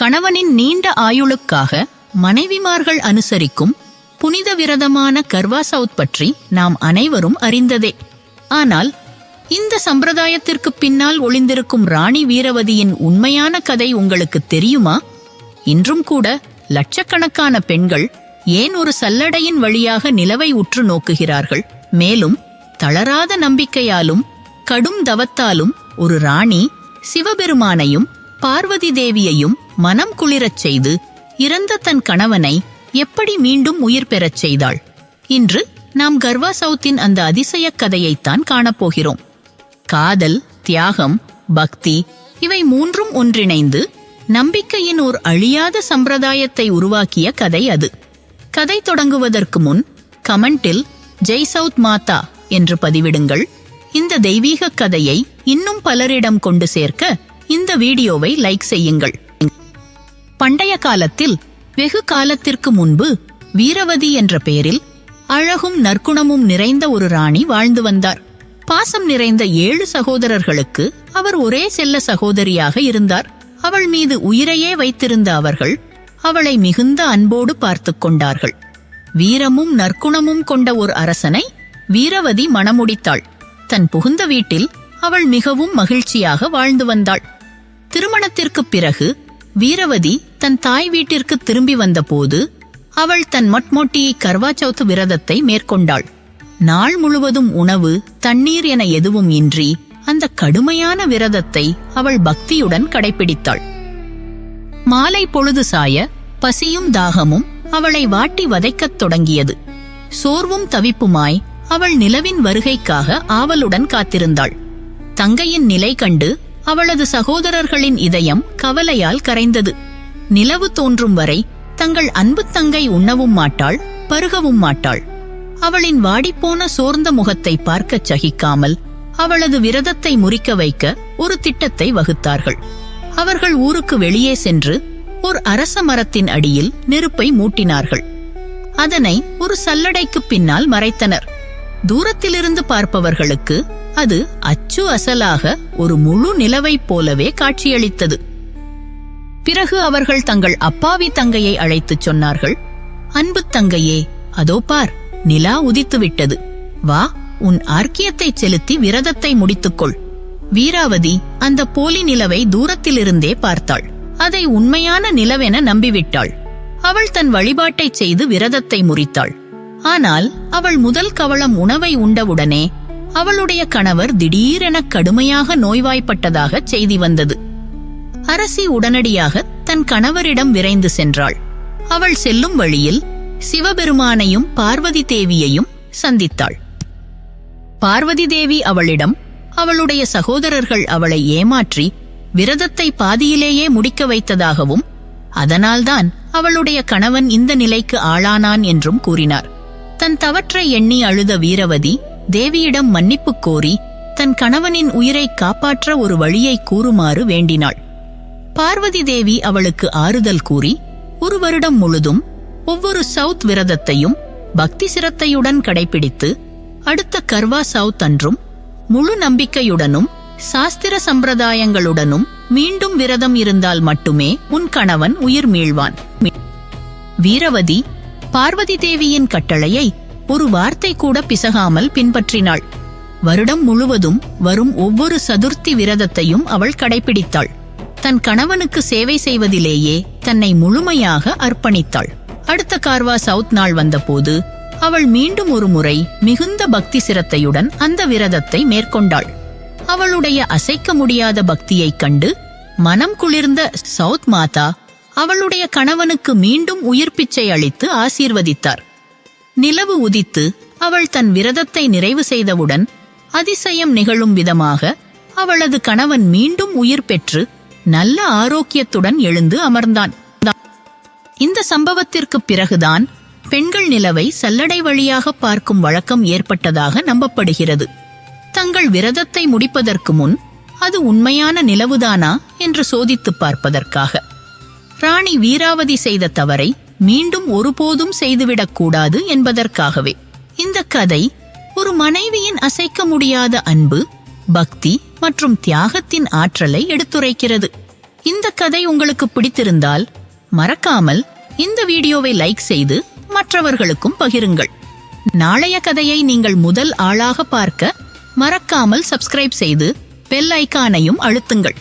கணவனின் நீண்ட ஆயுளுக்காக மனைவிமார்கள் அனுசரிக்கும் புனித விரதமான கர்வா சவுத் பற்றி நாம் அனைவரும் அறிந்ததே. ஆனால் இந்த சம்பிரதாயத்திற்கு பின்னால் ஒளிந்திருக்கும் ராணி வீரவதியின் உண்மையான கதை உங்களுக்கு தெரியுமா? இன்றும் கூட லட்சக்கணக்கான பெண்கள் ஏன் ஒரு சல்லடையின் வழியாக நிலவை உற்று நோக்குகிறார்கள்? மேலும் தளராத நம்பிக்கையாலும் கடும் தவத்தாலும் ஒரு ராணி சிவபெருமானையும் பார்வதி தேவியையும் மனம் குளிரச் செய்து இறந்த தன் கணவனை எப்படி மீண்டும் உயிர் பெறச் செய்தாள்? இன்று நாம் கர்வா சவுத்தின் அந்த அதிசயக் கதையைத்தான் காணப்போகிறோம். காதல் தியாகம் பக்தி இவை மூன்றும் ஒன்றிணைந்து நம்பிக்கையின் ஓர் அழியாத சம்பிரதாயத்தை உருவாக்கிய கதை அது. கதை தொடங்குவதற்கு முன் கமெண்டில் ஜெய் சவுத் மாதா என்று பதிவிடுங்கள். இந்த தெய்வீக கதையை இன்னும் பலரிடம் கொண்டு சேர்க்க இந்த வீடியோவை லைக் செய்யுங்கள். பண்டைய காலத்தில் வெகு காலத்திற்கு முன்பு வீரவதி என்ற பெயரில் அழகும் நற்குணமும் நிறைந்த ஒரு ராணி வாழ்ந்து வந்தார். பாசம் நிறைந்த ஏழு சகோதரர்களுக்கு அவர் ஒரே செல்ல சகோதரியாக இருந்தார். அவள் மீது உயிரையே வைத்திருந்த அவர்கள் அவளை மிகுந்த அன்போடு பார்த்துக் கொண்டார்கள். வீரமும் நற்குணமும் கொண்ட ஒரு அரசனை வீரவதி மணமுடித்தாள். தன் புகுந்த வீட்டில் அவள் மிகவும் மகிழ்ச்சியாக வாழ்ந்து வந்தாள். திருமணத்திற்குப் பிறகு வீரவதி தன் தாய் வீட்டிற்கு திரும்பி வந்தபோது அவள் தன் மட்மோட்டியை கர்வா சௌத் விரதத்தை மேற்கொண்டாள். நாள் முழுவதும் உணவு தண்ணீர் என எதுவும் இன்றி அந்த கடுமையான விரதத்தை அவள் பக்தியுடன் கடைபிடித்தாள். மாலை பொழுது சாய பசியும் தாகமும் அவளை வாட்டி வதைக்கத் தொடங்கியது. சோர்வும் தவிப்புமாய் அவள் நிலவின் வருகைக்காக ஆவலுடன் காத்திருந்தாள். தங்கையின் நிலை கண்டு அவளது சகோதரர்களின் இதயம் கவலையால் கரைந்தது. நிலவு தோன்றும் வரை தங்கள் அன்பு தங்கை உண்ணவும் மாட்டாள் பருகவும் மாட்டாள். அவளின் வாடிப்போன சோர்ந்த முகத்தை பார்க்கச் சகிக்காமல் அவளது விரதத்தை முறிக்க வைக்க ஒரு திட்டத்தை வகுத்தார்கள். அவர்கள் ஊருக்கு வெளியே சென்று ஒரு அரச மரத்தின் அடியில் நெருப்பை மூட்டினார்கள். அதனை ஒரு சல்லடைக்கு பின்னால் மறைத்தனர். தூரத்திலிருந்து பார்ப்பவர்களுக்கு அது அச்சு அசலாக ஒரு முழு நிலவைப் போலவே காட்சியளித்தது. பிறகு அவர்கள் தங்கள் அப்பாவி தங்கையை அழைத்துச் சொன்னார்கள். அன்பு தங்கையே அதோ பார் நிலா உதித்துவிட்டது. வா உன் ஆர்க்கியத்தைச் செலுத்தி விரதத்தை முடித்துக்கொள். வீராவதி அந்த போலி நிலவை தூரத்திலிருந்தே பார்த்தாள். அதை உண்மையான நிலவென நம்பிவிட்டாள். அவள் தன் வழிபாட்டைச் செய்து விரதத்தை முறித்தாள். ஆனால் அவள் முதல் கவளம் உணவை உண்டவுடனே அவளுடைய கணவர் திடீரென கடுமையாக நோய்வாய்ப்பட்டதாக செய்தி வந்தது. அரசி உடனடியாக தன் கணவரிடம் விரைந்து சென்றாள். அவள் செல்லும் வழியில் சிவபெருமானையும் பார்வதி தேவியையும் சந்தித்தாள். பார்வதி தேவி அவளிடம் அவளுடைய சகோதரர்கள் அவளை ஏமாற்றி விரதத்தை பாதியிலேயே முடிக்க வைத்ததாகவும் அதனால்தான் அவளுடைய கணவன் இந்த நிலைக்கு ஆளானான் என்றும் கூறினார். தன் தவற்றை எண்ணி அழுத வீரவதி தேவியிடம் மன்னிப்பு கோரி தன் கணவனின் உயிரை காப்பாற்ற ஒரு வழியை கூறுமாறு வேண்டினாள். பார்வதி தேவி அவளுக்கு ஆறுதல் கூறி ஒரு வருடம் முழுதும் ஒவ்வொரு சவுத் விரதத்தையும் பக்தி சிரத்தையுடன் கடைபிடித்து அடுத்த கர்வா சவுத் அன்றும் முழு நம்பிக்கையுடனும் சாஸ்திர சம்பிரதாயங்களுடனும் மீண்டும் விரதம் இருந்தால் மட்டுமே உன் கணவன் உயிர் மீழ்வான் வீரவதி பார்வதி தேவியின் கட்டளையை ஒரு வார்த்தை கூட பிசகாமல் பின்பற்றினாள். வருடம் முழுவதும் வரும் ஒவ்வொரு சதுர்த்தி விரதத்தையும் அவள் கடைபிடித்தாள். தன் கணவனுக்கு சேவை செய்வதிலேயே தன்னை முழுமையாக அர்ப்பணித்தாள். அடுத்த கார்வா சவுத் நாள் வந்தபோது அவள் மீண்டும் ஒரு முறை மிகுந்த பக்தி சிரத்தையுடன் அந்த விரதத்தை மேற்கொண்டாள். அவளுடைய அசைக்க முடியாத பக்தியைக் கண்டு மனம் குளிர்ந்த சவுத் மாதா அவளுடைய கணவனுக்கு மீண்டும் உயிர் பிச்சை அளித்து ஆசீர்வதித்தார். நிலவு உதித்து அவள் தன் விரதத்தை நிறைவு செய்தவுடன் அதிசயம் நிகழும் விதமாக அவளது கணவன் மீண்டும் உயிர் பெற்று நல்ல ஆரோக்கியத்துடன் எழுந்து அமர்ந்தான். இந்த சம்பவத்திற்கு பிறகுதான் பெண்கள் நிலவை சல்லடை வழியாக பார்க்கும் வழக்கம் ஏற்பட்டதாக நம்பப்படுகிறது. தங்கள் விரதத்தை முடிப்பதற்கு முன் அது உண்மையான நிலவுதானா என்று சோதித்துப் பார்ப்பதற்காக. ராணி வீராவதி செய்த தவறை மீண்டும் ஒருபோதும் செய்துவிடக்கூடாது என்பதற்காகவே. இந்த கதை ஒரு மனைவியின் அசைக்க முடியாத அன்பு பக்தி மற்றும் தியாகத்தின் ஆற்றலை எடுத்துரைக்கிறது. இந்த கதை உங்களுக்கு பிடித்திருந்தால் மறக்காமல் இந்த வீடியோவை லைக் செய்து மற்றவர்களுக்கும் பகிருங்கள். நாளைய கதையை நீங்கள் முதல் ஆளாக பார்க்க மறக்காமல் சப்ஸ்கிரைப் செய்து பெல் ஐகானையும் அழுத்துங்கள்.